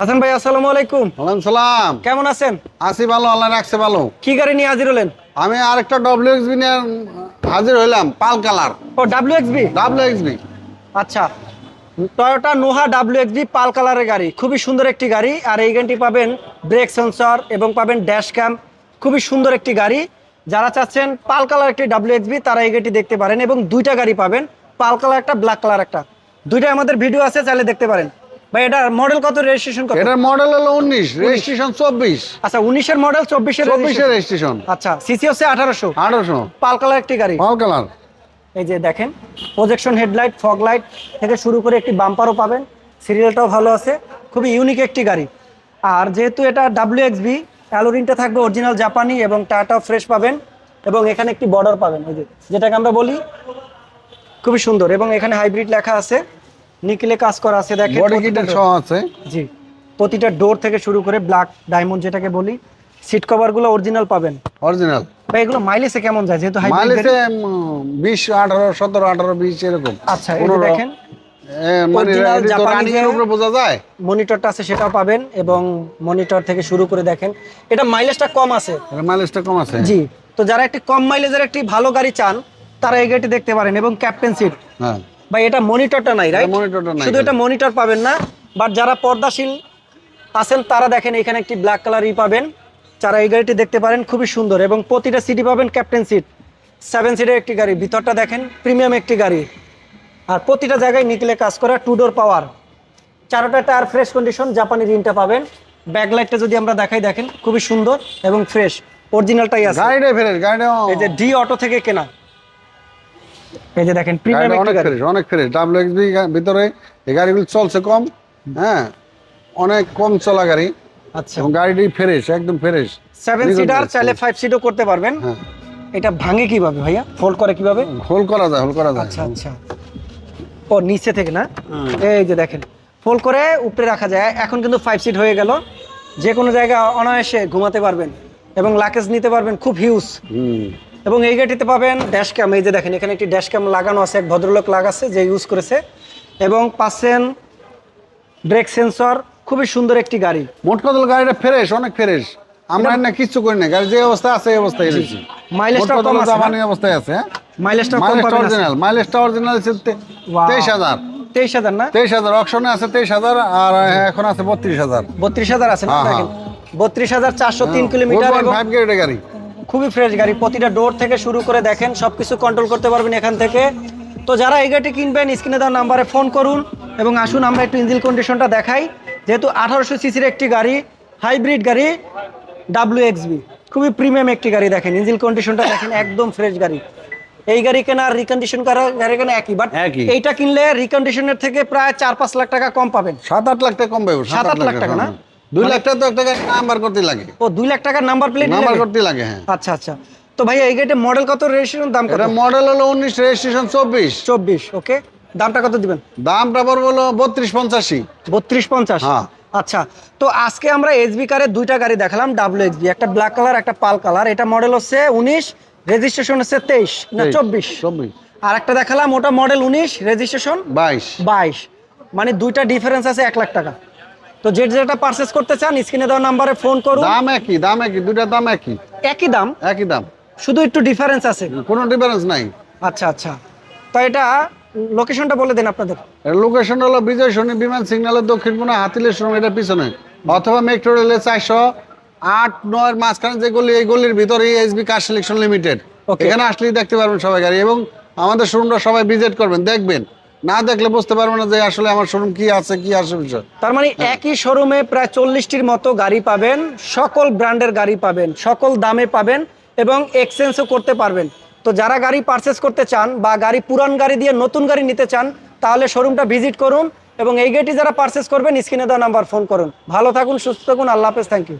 হাসান ভাই আসসালামু আলাইকুম। ওয়ালাইকুম সালাম। কেমন আছেন? আসি ভালো আল্লাহ রাখছে ভালো। কি গাড়ি নিয়ে হাজির হলেন? আমি আরেকটা ডব্লিউ এক্সবি নিয়ে হাজির হইলাম পাল কালার। ও ডাব্লিউ এক্সবি ডাব্লিউ এক্সবি আচ্ছা Toyota Noah W XB pearl কালারের গাড়ি খুবই সুন্দর একটি গাড়ি আর এই গাড়িটি পাবেন ব্রেক সেন্সর এবং পাবেন ড্যাশ ক্যাম খুবই সুন্দর একটি গাড়ি। যারা চাচ্ছেন পাল কালার একটি ডাব্লিউ এক্সবি তারা এই গাড়িটি দেখতে পারেন এবং দুইটা গাড়ি পাবেন পাল কালার একটা ব্ল্যাক কালার একটা। দুইটা আমাদের ভিডিও আছে চাইলে দেখতে পারেন। ভাই এটা মডেল কত? রেজিস্ট্রেশন কত? এটার মডেল হলো উনিশ রেজিস্ট্রেশন চব্বিশ। আচ্ছা উনিশের মডেল চব্বিশের চব্বিশের রেজিস্ট্রেশন আচ্ছা সিসি হচ্ছে আঠারোশো। আঠারোশো। পাল কালার একটি গাড়ি। পাল কালার এই যে দেখেন প্রজেকশন হেডলাইট ফগ লাইট থেকে শুরু করে একটি বাম্পারও পাবেন। সিরিয়ালটাও ভালো আছে। খুবই ইউনিক একটি গাড়ি। আর যেহেতু এটা ডাব্লিউ এক্সবি অ্যালোরিনটা থাকবে অরিজিনাল জাপানি এবং টাটাও ফ্রেশ পাবেন এবং এখানে একটি বর্ডার পাবেন। এই যে যেটাকে আমরা বলি খুবই সুন্দর এবং এখানে হাইব্রিড লেখা আছে। নিকেলে কাজ করা আছে দেখেন বডি প্রতিটা কিটের সহ আছে। জি প্রতিটা ডোর থেকে শুরু করে ব্ল্যাক ডায়মন্ড যেটাকে বলি সিট কভারগুলো অরিজিনাল পাবেন। অরিজিনাল ভাই এগুলো মাইলেজে কেমন যায়? যেহেতু হাইব্রিড মাইলেজে বিশ আঠারো সতেরো আঠারো বিশ এরকম। আচ্ছা এই দেখেন এ, মানে মনিটরটা আছে সেটাও পাবেন এবং মনিটর থেকে শুরু করে দেখেন। এটা মাইলেজটা কম আছে। মাইলেজটা কম আছে। জি তো যারা একটি কম মাইলেজের একটি ভালো গাড়ি চান তারা এই গাড়িটি দেখতে পারেন এবং ক্যাপ্টেন সিট হ্যাঁ। বা এটা মনিটরটা নাই রাইট মনিটরটা নাই শুধু এটা মনিটর পাবেন না বাট যারা পর্দাশীল আছেন তারা দেখেন এখানে একটি ব্ল্যাক কালারই পাবেন। যারা এই গাড়িটি দেখতে পারেন খুবই সুন্দর এবং প্রতিটা সিটি পাবেন ক্যাপ্টেন সিট সেভেন সিটের একটি গাড়ি ভিতরটা দেখেন প্রিমিয়াম একটি গাড়ি। আর প্রতিটা জায়গায় নিকলে কাজ করা টু ডোর পাওয়ার চারোটা টায়ার ফ্রেশ কন্ডিশন জাপানি রিনটা পাবেন। ব্যাকলাইটটা যদি আমরা দেখাই দেখেন খুবই সুন্দর এবং ফ্রেশ অরিজিনালটাই আছে। গাড়িটা ফেরেস গাড়িটা এই যে ডি অটো থেকে কেনা। এই যে দেখেন প্রিমিয়াম অনেক ফ্রেশ অনেক ফ্রেশ ডাব্লিউ এক্সবি ভিতরে এই গাড়িগুলো চলছে কম হ্যাঁ? অনেক কম চলা গাড়ি। আচ্ছা। গাড়িটি ফ্রেশ একদম ফ্রেশ সেভেন সিটার চাইলে ফাইভ সিটও করতে পারবেন। হ্যাঁ। এটা ভাঙে কীভাবে ভাইয়া? ফোল্ড করে কীভাবে? হোল করা যায় হোল করা যায়। আচ্ছা আচ্ছা। ও নিচে থেকে না? এই যে দেখেন ফোল্ড করে উপরে রাখা যায়। এখন কিন্তু ফাইভ সিট হয়ে গেল। যে কোনো জায়গায় অনায়াসে ঘুমাতে পারবেন এবং লাকেজ নিতে পারবেন। খুব হিউজ হুম। এবং এই গাড়িতে পাবেন ড্যাশ ক্যাম এই যে দেখেন এখানে একটি ড্যাশ ক্যাম লাগানো আছে এক ভদ্রলোক লাগাচ্ছে যে ইউজ করেছে। এবং পাচ্ছেন ব্রেক সেন্সর খুবই সুন্দর একটি গাড়ি। মোট কথা হলো গাড়িটা ফ্রেশ অনেক ফ্রেশ আমরা না কিচ্ছু করি না গাড়ি যে অবস্থা আছে এই অবস্থায় এনেছি মোট কথা কম আছে না? জাপানি অবস্থায় আছে হ্যাঁ? মাইলেজটা কম মাইলেজটা পাবেন অরিজিনাল মাইলেজটা অরিজিনাল আছে Wow. তেইশ হাজার। তেইশ হাজার না? তেইশ হাজার অপশনে আছে তেইশ হাজার আর এখন আছে বত্রিশ হাজার। বত্রিশ হাজার আছে না? হ্যাঁ, দেখেন বত্রিশ হাজার চারশো তিন কিলোমিটার এবং ফাইভ গেটের গাড়ি। খুবই ফ্রেশ গাড়ি। প্রতিটা ডোর থেকে শুরু করে দেখেন সবকিছু কন্ট্রোল করতে পারবেন এখান থেকে। তো যারা এই গাড়িটি কিনবেন স্ক্রিনে দেওয়া নাম্বারে ফোন করুন এবং আসুন আমরা একটু ইঞ্জিন কন্ডিশনটা দেখাই। যেহেতু আঠারোশো সিসির একটি গাড়ি হাইব্রিড গাড়ি ডাব্লিউ এক্সবি খুবই প্রিমিয়াম একটি গাড়ি দেখেন ইঞ্জিন কন্ডিশনটা দেখেন একদম ফ্রেশ গাড়ি। এই গাড়ি কেনা আর রিকন্ডিশন করা গাড়ি কেনা একই বাট এইটা কিনলে রিকন্ডিশনের থেকে প্রায় চার পাঁচ লাখ টাকা কম পাবেন। সাত আট লাখ টাকা কম পাবেন সাত আট লাখ টাকা না? দুই লাখ টাকা তো একটা গাড়ি নাম্বার করতে লাগে। ও দুই লাখ টাকার নাম্বার প্লেট নাম্বার করতে লাগে হ্যাঁ। আচ্ছা আচ্ছা। তো ভাই এই গাড়িতে মডেল কত? রেজিস্ট্রেশন দাম কত? মডেল হলো উনিশ রেজিস্ট্রেশন চব্বিশ। চব্বিশ ওকে দামটা কত দিবেন? দামটা পড়ব হলো বত্রিশ পঞ্চাশি বত্রিশ পঞ্চাশ? হ্যাঁ। আচ্ছা তো আজকে আমরা এসবি কারের দুইটা গাড়ি দেখালাম ডাব্লিউ এক্সবি একটা ব্ল্যাক কালার একটা পাল কালার এটা মডেল হচ্ছে উনিশ রেজিস্ট্রেশন হচ্ছে তেইশ না চব্বিশ? চব্বিশ। আর একটা দেখালাম ওটা মডেল উনিশ রেজিস্ট্রেশন বাইশ। বাইশ। মানে দুইটা ডিফারেন্স আছে এক লাখ টাকা। তো যে যেটা পারচেস করতে চান স্ক্রিনে দেওয়া নাম্বারে ফোন করুন। দাম একই দাম একই দুইটার দাম একই। একই দাম? একই দাম। শুধু একটু ডিফারেন্স আছে। কোনো ডিফারেন্স নাই। আচ্ছা আচ্ছা। তো এটা লোকেশনটা বলে দেন আপনাদের। লোকেশন হলো বিজয় সৈনী বিমান সিগন্যালের দক্ষিণ কোণে হাতিলের শোরুম এটা পিছনে। অথবা মেট্রো রেলের চারশো আট নয়ের মাঝখানে যে গলি এই গলির ভিতরে এসবি কার সিলেকশন লিমিটেড. এখানে আসলেই দেখতে পারবেন সবাই গাড়ি এবং আমাদের শোরুমটা সবাই ভিজিট করবেন দেখবেন। না দেখলে বুঝতে পারবেন না যে আসলে আমার শোরুম কি আছে কি আছে বিষয়। তার মানে একই শোরুমে প্রায় চল্লিশটির মতো গাড়ি পাবেন সকল ব্র্যান্ডের গাড়ি পাবেন সকল দামে পাবেন এবং এক্সচেঞ্জও করতে পারবেন। তো যারা গাড়ি পারচেস করতে চান বা গাড়ি পুরান গাড়ি দিয়ে নতুন গাড়ি নিতে চান তাহলে শোরুমটা ভিজিট করুন এবং এই গাড়িটি যারা পারচেস করবেন স্ক্রিনে দেওয়া নাম্বার ফোন করুন। ভালো থাকুন সুস্থ থাকুন আল্লাহ হাফেজ থ্যাংক ইউ